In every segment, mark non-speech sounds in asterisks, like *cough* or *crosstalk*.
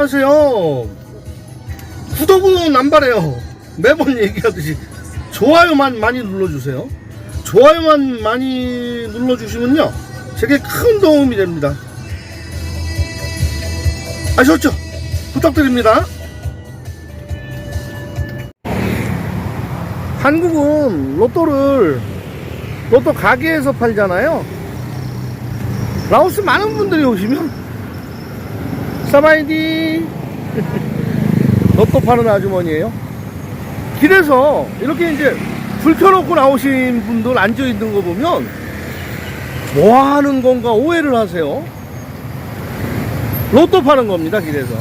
안녕하세요. 구독은 안 바래요. 매번 얘기하듯이 좋아요만 많이 눌러주세요. 좋아요만 많이 눌러주시면요. 제게 큰 도움이 됩니다. 아셨죠? 부탁드립니다. 한국은 로또를 로또 가게에서 팔잖아요. 라오스 많은 분들이 오시면 사바이디. 로또 *laughs* 파는 아주머니예요? 길에서 이렇게 이제 불 켜놓고 나오신 분들 앉아있는 거 보면 뭐 하는 건가 오해를 하세요. 로또 파는 겁니다 길에서.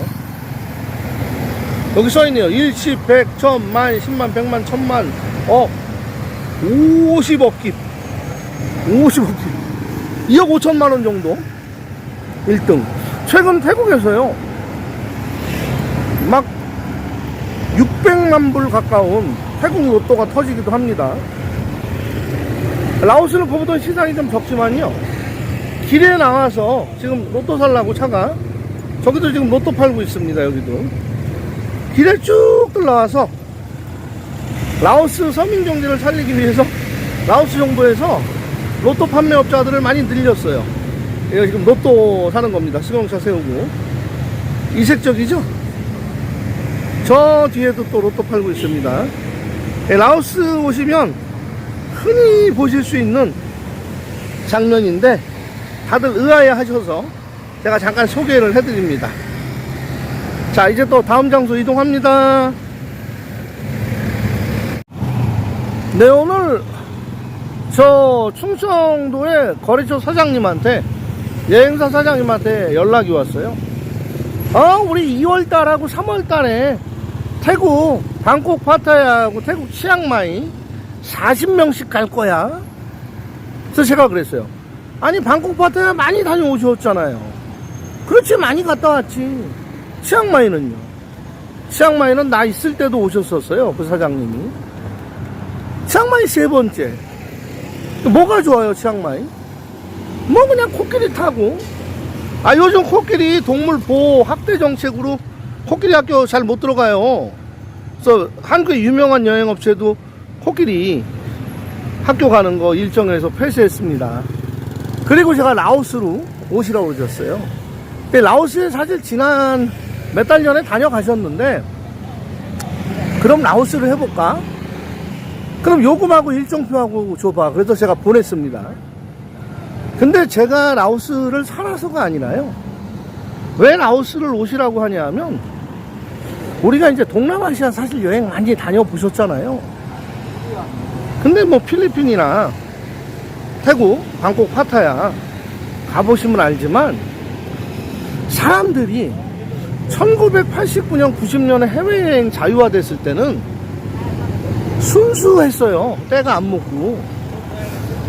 여기 써있네요. 일시 백, 천, 만, 십만, 백만, 천만. 억 50억 깁 50억 깁 2억 5천만 원 정도? 1등 최근 태국에서요. 막 600만 불 가까운 태국 로또가 터지기도 합니다. 라오스는 그보다 시장이 좀 적지만요. 길에 나와서 지금 로또 살라고 차가. 저기도 지금 로또 팔고 있습니다 여기도. 길에 쭉 들러와서 라오스 서민 경제를 살리기 위해서 라오스 정부에서 로또 판매업자들을 많이 늘렸어요 이거 지금 로또 사는 겁니다. 승용차 세우고. 이색적이죠? 저 뒤에도 또 로또 팔고 있습니다. 예, 라오스 오시면 흔히 보실 수 있는 장면인데 다들 의아해 하셔서 제가 잠깐 소개를 해드립니다. 자, 이제 또 다음 장소 이동합니다. 네, 오늘 저 충청도의 거래처 사장님한테 여행사 사장님한테 연락이 왔어요. 어, 우리 2월달하고 3월달에 태국 방콕 파타야하고 태국 치앙마이 40명씩 갈 거야. 그래서 제가 그랬어요. 아니 방콕 파타야 많이 다녀오셨잖아요. 그렇지 많이 갔다 왔지. 치앙마이는요. 치앙마이는 나 있을 때도 오셨었어요. 그 사장님이. 치앙마이 세 번째. 뭐가 좋아요, 치앙마이? 뭐 그냥 코끼리 타고. 아 요즘 코끼리 동물 보호 학대 정책으로 코끼리 학교 잘 못 들어가요. 그래서 한국의 유명한 여행 업체도 코끼리 학교 가는 거 일정에서 폐쇄했습니다. 그리고 제가 라오스로 오시라고 그러셨어요. 근데 라오스에 사실 지난 몇 달 전에 다녀가셨는데 그럼 라오스를 해볼까? 그럼 요금하고 일정표하고 줘봐. 그래서 제가 보냈습니다 근데 제가 라오스를 살아서가 아니라요. 왜 라오스를 오시라고 하냐면, 우리가 이제 동남아시아 사실 여행 많이 다녀보셨잖아요. 근데 뭐 필리핀이나 태국, 방콕, 파타야 가보시면 알지만, 사람들이 1989년, 90년에 해외여행 자유화됐을 때는 순수했어요. 때가 안 먹고.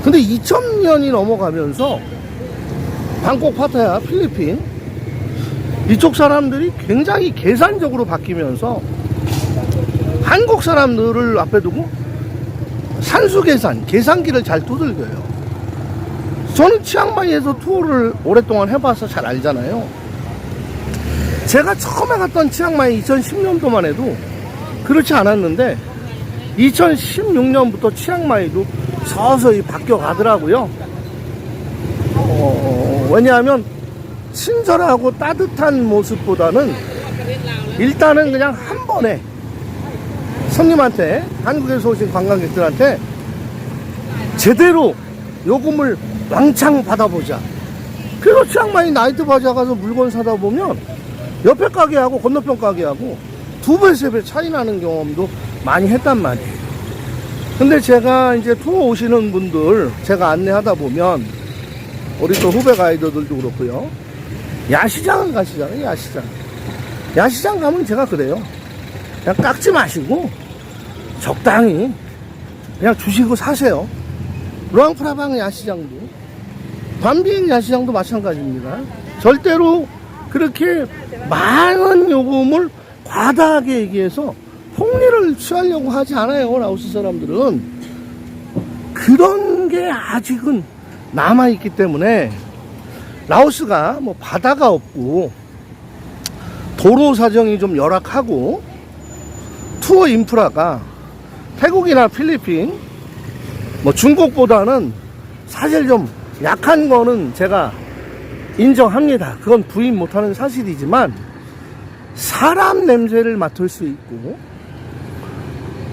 근데 2000년이 넘어가면서 방콕 파타야 필리핀 이쪽 사람들이 굉장히 계산적으로 바뀌면서 한국 사람들을 앞에 두고 산수 계산, 계산기를 잘 두들겨요. 저는 치앙마이에서 투어를 오랫동안 해봐서 잘 알잖아요. 제가 처음에 갔던 치앙마이 2010년도만 해도 그렇지 않았는데 2016년부터 치앙마이도 서서히 바뀌어 가더라고요. 어, 왜냐하면 친절하고 따뜻한 모습보다는 일단은 그냥 한 번에 손님한테 한국에서 오신 관광객들한테 제대로 요금을 왕창 받아보자. 그래서 치앙마이 나이트 바자 가서 물건 사다 보면 옆에 가게하고 건너편 가게하고 두 배, 세 배 차이 나는 경험도 많이 했단 말이에요. 근데 제가 이제 투어 오시는 분들 제가 안내하다 보면 우리 또 후배 가이드들도 그렇고요. 야시장을 가시잖아요, 야시장. 야시장 가면 제가 그래요. 그냥 깎지 마시고 적당히 그냥 주시고 사세요. 루앙프라방 야시장도 밤비행 야시장도 마찬가지입니다. 절대로 그렇게 많은 요금을 과다하게 얘기해서 폭리를 취하려고 하지 않아요, 라오스 사람들은. 그런 게 아직은 남아있기 때문에, 라오스가 뭐 바다가 없고, 도로 사정이 좀 열악하고 투어 인프라가 태국이나 필리핀 뭐 중국보다는 사실 좀 약한 거는 제가 인정합니다. 그건 부인 못하는 사실이지만 사람 냄새를 맡을 수 있고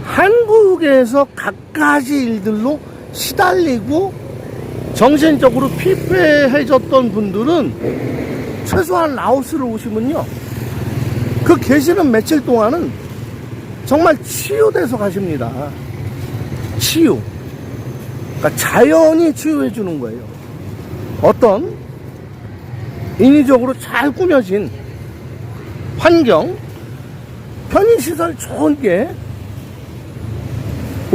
한국에서 갖가지 일들로 시달리고 정신적으로 피폐해졌던 분들은 최소한 라오스를 오시면요. 그 계시는 며칠 동안은 정말 치유돼서 가십니다. 치유. 그러니까 자연이 치유해 주는 거예요. 어떤 인위적으로 잘 꾸며진 환경, 편의시설 좋은 게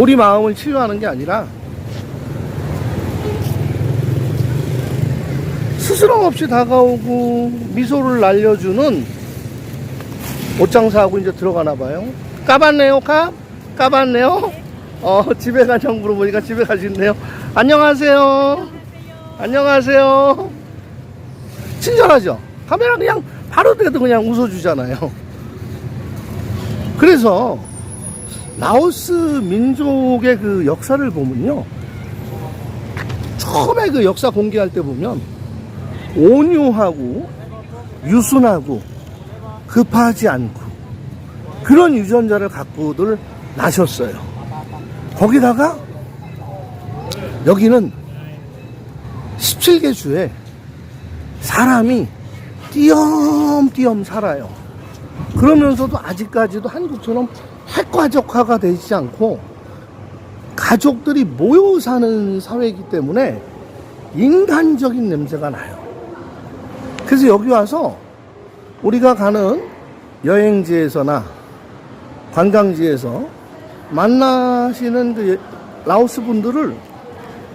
우리 마음을 치유하는 게 아니라 스스럼 없이 다가오고 미소를 날려주는 옷장사하고 이제 들어가나 봐요. 까봤네요, 까? 까봤네요? 어, 집에 가냐고 물어보니까 집에 가신대요. 안녕하세요. 안녕하세요. 친절하죠? 카메라 그냥 바로 대도 그냥 웃어주잖아요. 그래서 라오스 민족의 그 역사를 보면요. 처음에 그 역사 공개할 때 보면 온유하고 유순하고 급하지 않고 그런 유전자를 갖고들 나셨어요. 거기다가 여기는 17개 주에 사람이 띄엄띄엄 살아요. 그러면서도 아직까지도 한국처럼 핵가족화가 되지 않고 가족들이 모여 사는 사회이기 때문에 인간적인 냄새가 나요. 그래서 여기 와서 우리가 가는 여행지에서나 관광지에서 만나시는 그 라오스 분들을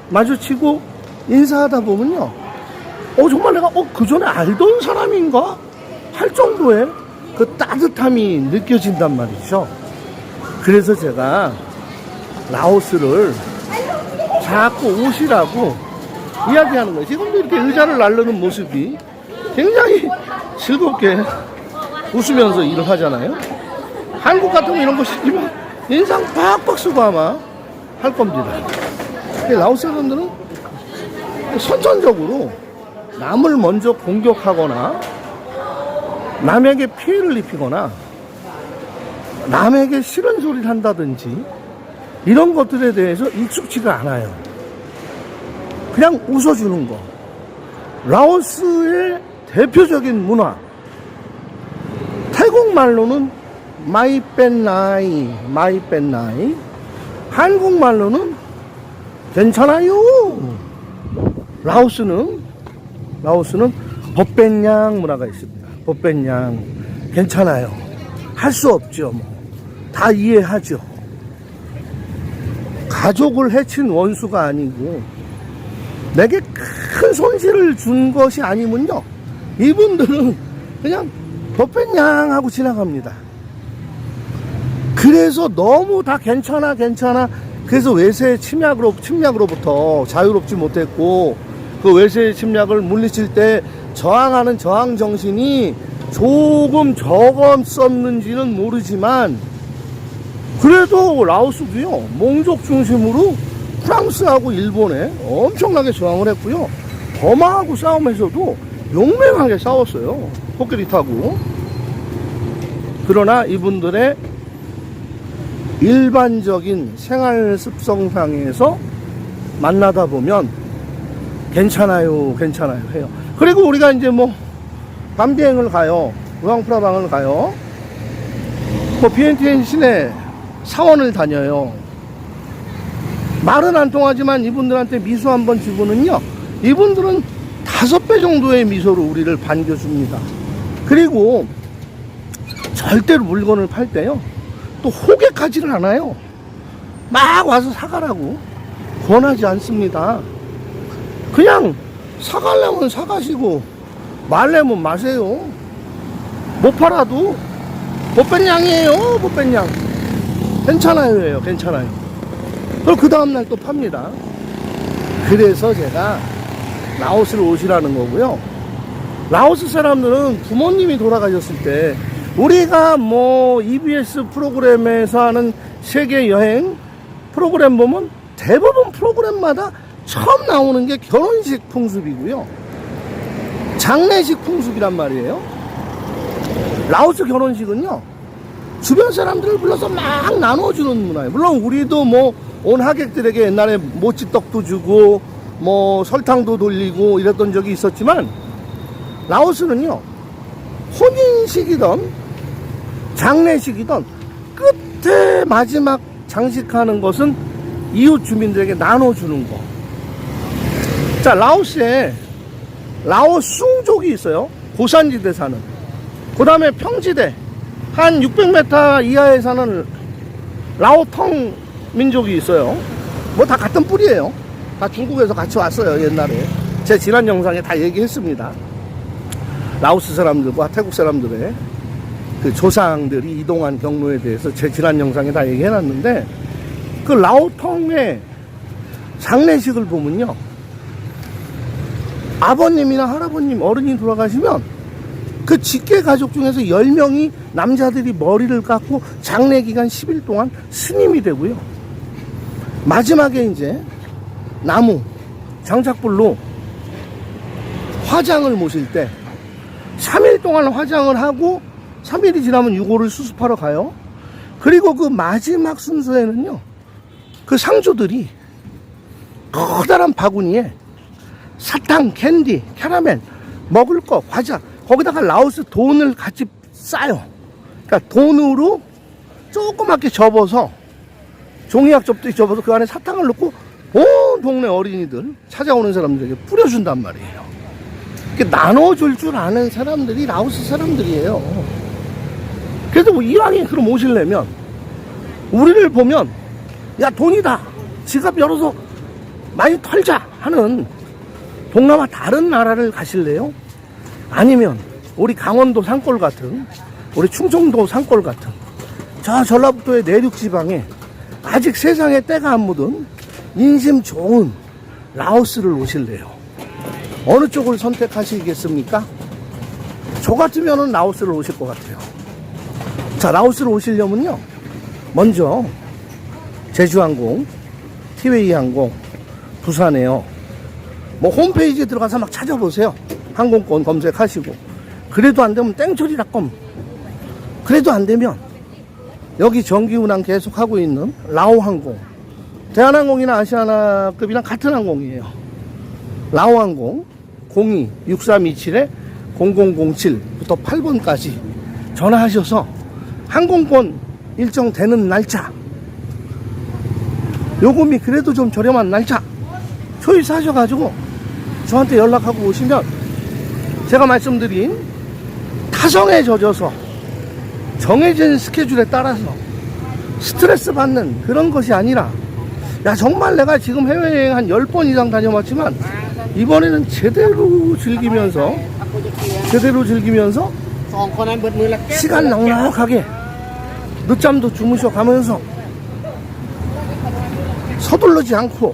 마주치고 인사하다 보면요. 어, 정말 내가, 어, 그 전에 알던 사람인가? 할 정도의 그 따뜻함이 느껴진단 말이죠. 그래서 제가 라오스를 자꾸 오시라고 이야기하는 거예요. 지금도 이렇게 의자를 날르는 모습이 굉장히 즐겁게 웃으면서 일을 하잖아요. 한국 같으면 이런 거 시키면 인상 팍팍 쓰고 아마 할 겁니다. 라오스 사람들은 선천적으로 남을 먼저 공격하거나 남에게 피해를 입히거나 남에게 싫은 소리를 한다든지 이런 것들에 대해서 익숙치가 않아요. 그냥 웃어주는 거. 라오스의 대표적인 문화. 태국말로는 마이 뺀나이, 마이 뺀나이. 한국말로는 괜찮아요. 라오스는, 라오스는 법벤양 문화가 있습니다. 법벤양. 괜찮아요. 할 수 없죠. 뭐. 다 이해하죠. 가족을 해친 원수가 아니고 내게 큰 손실을 준 것이 아니면요. 이분들은 그냥 법벤양 하고 지나갑니다. 그래서 너무 다 괜찮아, 괜찮아. 그래서 외세 침략으로, 침략으로부터 자유롭지 못했고, 그 외세 침략을 물리칠 때 저항하는 저항 정신이 조금 적었었는지는 모르지만, 그래도 라오스도요, 몽족 중심으로 프랑스하고 일본에 엄청나게 저항을 했고요. 버마하고 싸움에서도 용맹하게 싸웠어요. 코끼리 타고. 그러나 이분들의 일반적인 생활 습성상에서 만나다 보면 괜찮아요, 괜찮아요 해요. 그리고 우리가 이제 뭐 밤비행을 가요. 우왕프라방을 가요. 뭐 비엔티엔 시내 사원을 다녀요. 말은 안 통하지만 이분들한테 미소 한 번 주고는요. 이분들은 다섯 배 정도의 미소로 우리를 반겨줍니다. 그리고 절대로 물건을 팔 때요. 또 호객하지는 않아요. 막 와서 사가라고 권하지 않습니다. 그냥 사가려면 사가시고 말려면 마세요. 못 팔아도 못뺀 양이에요. 못뺀 양. 괜찮아요. 괜찮아요. 그럼 그 다음날 또 팝니다. 그래서 제가 라오스를 오시라는 거고요. 라오스 사람들은 부모님이 돌아가셨을 때 우리가 뭐 EBS 프로그램에서 하는 세계 여행 프로그램 보면 대부분 프로그램마다 처음 나오는 게 결혼식 풍습이고요. 장례식 풍습이란 말이에요. 라오스 결혼식은요. 주변 사람들을 불러서 막 나눠주는 문화예요. 물론 우리도 뭐 온 하객들에게 옛날에 모찌떡도 주고 뭐 설탕도 돌리고 이랬던 적이 있었지만 라오스는요. 혼인식이던 장례식이던 끝에 마지막 장식하는 것은 이웃 주민들에게 나눠주는 거. 자, 라오스에 라오 숭족이 있어요. 고산지대 사는. 그 다음에 평지대. 한 600m 이하에 사는 라오텅 민족이 있어요. 뭐 다 같은 뿌리예요. 다 중국에서 같이 왔어요, 옛날에. 제 지난 영상에 다 얘기했습니다. 라오스 사람들과 태국 사람들의 그 조상들이 이동한 경로에 대해서 제 지난 영상에 다 얘기해놨는데 그 라오텅의 장례식을 보면요. 아버님이나 할아버님, 어른이 돌아가시면 그 직계 가족 중에서 10명이 남자들이 머리를 깎고 장례 기간 10일 동안 스님이 되고요. 마지막에 이제 나무, 장작불로 화장을 모실 때 3일 동안 화장을 하고 3일이 지나면 유골을 수습하러 가요. 그리고 그 마지막 순서에는요. 그 상조들이 커다란 바구니에 사탕, 캔디, 캐러멜, 먹을 거, 과자, 거기다가 라오스 돈을 같이 싸요. 그러니까 돈으로 조그맣게 접어서 종이약 접듯이 접어서 그 안에 사탕을 넣고 온 동네 어린이들 찾아오는 사람들에게 뿌려준단 말이에요. 나눠줄 줄 아는 사람들이 라오스 사람들이에요. 그래도 뭐 이왕에 그럼 오실려면 우리를 보면 야 돈이다 지갑 열어서 많이 털자 하는 동남아 다른 나라를 가실래요? 아니면 우리 강원도 산골 같은 우리 충청도 산골 같은 저 전라북도의 내륙 지방에 아직 세상에 때가 안 묻은 인심 좋은 라오스를 오실래요? 어느 쪽을 선택하시겠습니까? 저 같으면 라오스를 오실 것 같아요. 자, 라오스를 오시려면요. 먼저 제주항공, 티웨이항공, 부산에요. 뭐 홈페이지에 들어가서 막 찾아보세요. 항공권 검색하시고. 그래도 안 되면 땡처리닷컴. 그래도 안 되면 여기 정기 운항 계속 하고 있는 라오 항공. 대한항공이나 아시아나급이랑 같은 항공이에요. 라오 항공 02-6327에 0007부터 8번까지 전화하셔서 항공권 일정 되는 날짜 요금이 그래도 좀 저렴한 날짜 초이스 하셔가지고 저한테 연락하고 오시면 제가 말씀드린 타성에 젖어서 정해진 스케줄에 따라서 스트레스 받는 그런 것이 아니라 야 정말 내가 지금 해외여행 한 10번 이상 다녀왔지만 이번에는 제대로 즐기면서 제대로 즐기면서 시간 넉넉하게 늦잠도 주무셔 가면서 서둘러지 않고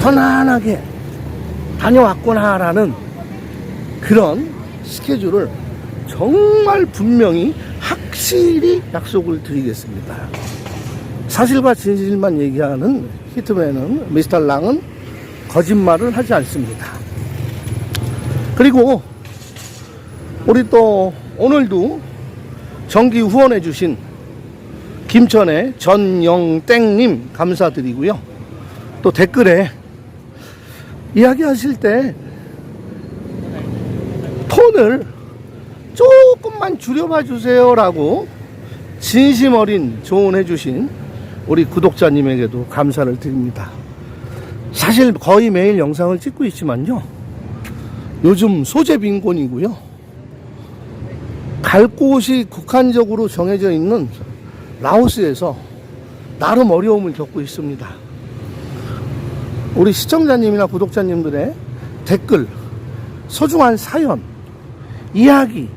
편안하게 다녀왔구나라는 그런 스케줄을 정말 분명히 확실히 약속을 드리겠습니다. 사실과 진실만 얘기하는 히트맨은 미스터 랑은 거짓말을 하지 않습니다. 그리고 우리 또 오늘도 정기 후원해 주신 김천의 전영땡님 감사드리고요. 또 댓글에 이야기하실 때 톤을 조금만 줄여봐 주세요라고 진심 어린 조언해 주신 우리 구독자님에게도 감사를 드립니다. 사실 거의 매일 영상을 찍고 있지만요. 요즘 소재 빈곤이고요. 갈 곳이 국한적으로 정해져 있는 라오스에서 나름 어려움을 겪고 있습니다. 우리 시청자님이나 구독자님들의 댓글, 소중한 사연, 이야기,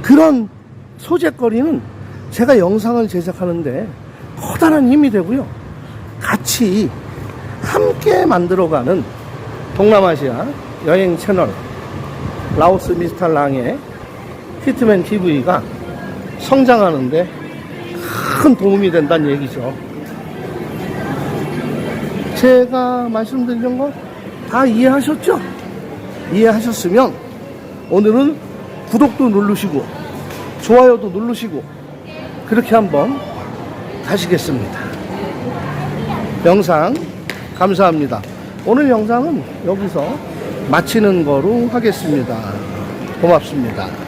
그런 소재거리는 제가 영상을 제작하는데 커다란 힘이 되고요. 같이 함께 만들어가는 동남아시아 여행 채널 라오스 미스탈랑의 히트맨 TV가 성장하는데 큰 도움이 된다는 얘기죠. 제가 말씀드린 거 다 이해하셨죠? 이해하셨으면 오늘은 구독도 누르시고 좋아요도 누르시고 그렇게 한번 가시겠습니다. 영상 감사합니다. 오늘 영상은 여기서 마치는 거로 하겠습니다. 고맙습니다.